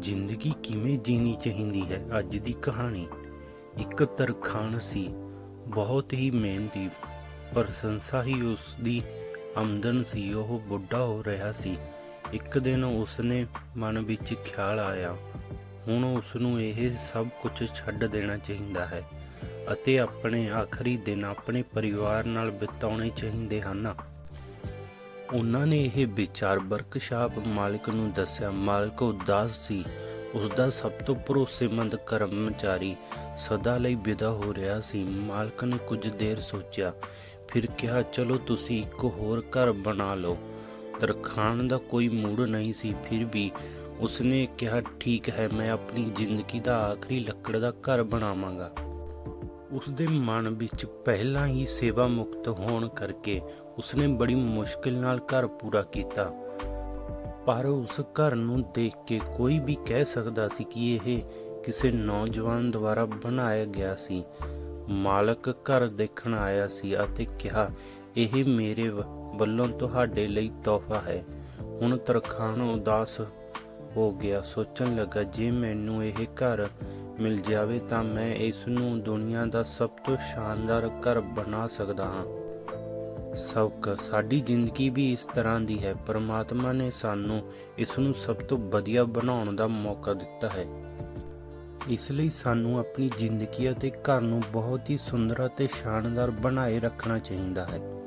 ਜ਼ਿੰਦਗੀ ਕਿਵੇਂ ਜੀਣੀ ਚਾਹੀਦੀ ਹੈ? ਅੱਜ ਦੀ ਕਹਾਣੀ ਇੱਕ ਤਰਖਾਣ ਸੀ। ਬਹੁਤ ਹੀ ਮਿਹਨਤੀ ਪ੍ਰਸ਼ੰਸਾ ਹੀ ਉਸ ਦੀ ਆਮਦਨ ਸੀ। ਉਹ ਬੁੱਢਾ ਹੋ ਰਿਹਾ ਸੀ। ਇੱਕ ਦਿਨ ਉਸਨੇ ਮਨ ਵਿੱਚ ਖਿਆਲ ਆਇਆ, ਹੁਣ ਉਸ ਨੂੰ ਇਹ ਸਭ ਕੁਝ ਛੱਡ ਦੇਣਾ ਚਾਹੀਦਾ ਹੈ ਅਤੇ ਆਪਣੇ ਆਖਰੀ ਦਿਨ ਆਪਣੇ ਪਰਿਵਾਰ ਨਾਲ ਬਿਤਾਉਣੇ ਚਾਹੀਦੇ ਹਨ। ਉਹਨਾਂ ਨੇ ਇਹ ਵਿਚਾਰ ਵਰਕਸ਼ਾਪ ਮਾਲਕ ਨੂੰ ਦੱਸਿਆ। ਮਾਲਕ ਉਦਾਸ ਸੀ। ਉਸ ਦਾ ਸਭ ਤੋਂ ਭਰੋਸੇਮੰਦ ਕਰਮਚਾਰੀ ਸਦਾ ਲਈ ਵਿਦਾ ਹੋ ਰਿਹਾ ਸੀ। ਮਾਲਕ ਨੇ ਕੁਝ ਦੇਰ ਸੋਚਿਆ। ਫਿਰ ਕਿਹਾ, ਚਲੋ ਤੁਸੀਂ ਇੱਕ ਹੋਰ ਘਰ ਬਣਾ ਲਓ। ਤਰਖਾਣ ਦਾ ਕੋਈ ਮੂਡ ਨਹੀਂ ਸੀ। ਫਿਰ ਵੀ ਉਸਨੇ ਕਿਹਾ, ਠੀਕ ਹੈ, ਮੈਂ ਆਪਣੀ ਜ਼ਿੰਦਗੀ ਦਾ ਆਖਰੀ ਲੱਕੜ ਦਾ ਘਰ ਬਣਾਵਾਂਗਾ। ਉਸ ਦੇ ਮਨ ਵਿੱਚ ਪਹਿਲਾਂ ਹੀ ਸੇਵਾ ਮੁਕਤ ਹੋਣ ਕਰਕੇ ਉਸਨੇ ਬੜੀ ਮੁਸ਼ਕਿਲ ਨਾਲ ਘਰ ਪੂਰਾ ਕੀਤਾ। ਪਰ ਉਸ ਘਰ ਨੂੰ ਦੇਖ ਕੇ ਕੋਈ ਵੀ ਕਹਿ ਸਕਦਾ ਸੀ ਕਿ ਇਹ ਕਿਸੇ ਨੌਜਵਾਨ ਦੁਆਰਾ ਬਣਾਇਆ ਗਿਆ ਸੀ। ਮਾਲਕ ਘਰ ਦੇਖਣ ਆਇਆ ਸੀ ਅਤੇ ਕਿਹਾ, ਇਹ ਮੇਰੇ ਵੱਲੋਂ ਤੁਹਾਡੇ ਲਈ ਤੋਹਫਾ ਹੈ। ਹੁਣ ਤਰਖਾਣ ਉਦਾਸ ਹੋ ਗਿਆ। ਸੋਚਣ ਲੱਗਾ, ਜੇ ਮੈਨੂੰ ਇਹ ਘਰ ਮਿਲ ਜਾਵੇ ਤਾਂ ਮੈਂ ਇਸ ਨੂੰ ਦੁਨੀਆ ਦਾ ਸਭ ਤੋਂ ਸ਼ਾਨਦਾਰ ਘਰ ਬਣਾ ਸਕਦਾ ਹਾਂ। ਸਬਕ ਸਾਡੀ ਜ਼ਿੰਦਗੀ ਵੀ ਇਸ ਤਰ੍ਹਾਂ ਦੀ ਹੈ। ਪਰਮਾਤਮਾ ਨੇ ਸਾਨੂੰ ਇਸ ਨੂੰ ਸਭ ਤੋਂ ਵਧੀਆ ਬਣਾਉਣ ਦਾ ਮੌਕਾ ਦਿੱਤਾ ਹੈ। ਇਸ ਲਈ ਸਾਨੂੰ ਆਪਣੀ ਜ਼ਿੰਦਗੀ ਅਤੇ ਘਰ ਨੂੰ ਬਹੁਤ ਹੀ ਸੁੰਦਰ ਅਤੇ ਸ਼ਾਨਦਾਰ ਬਣਾਏ ਰੱਖਣਾ ਚਾਹੀਦਾ ਹੈ।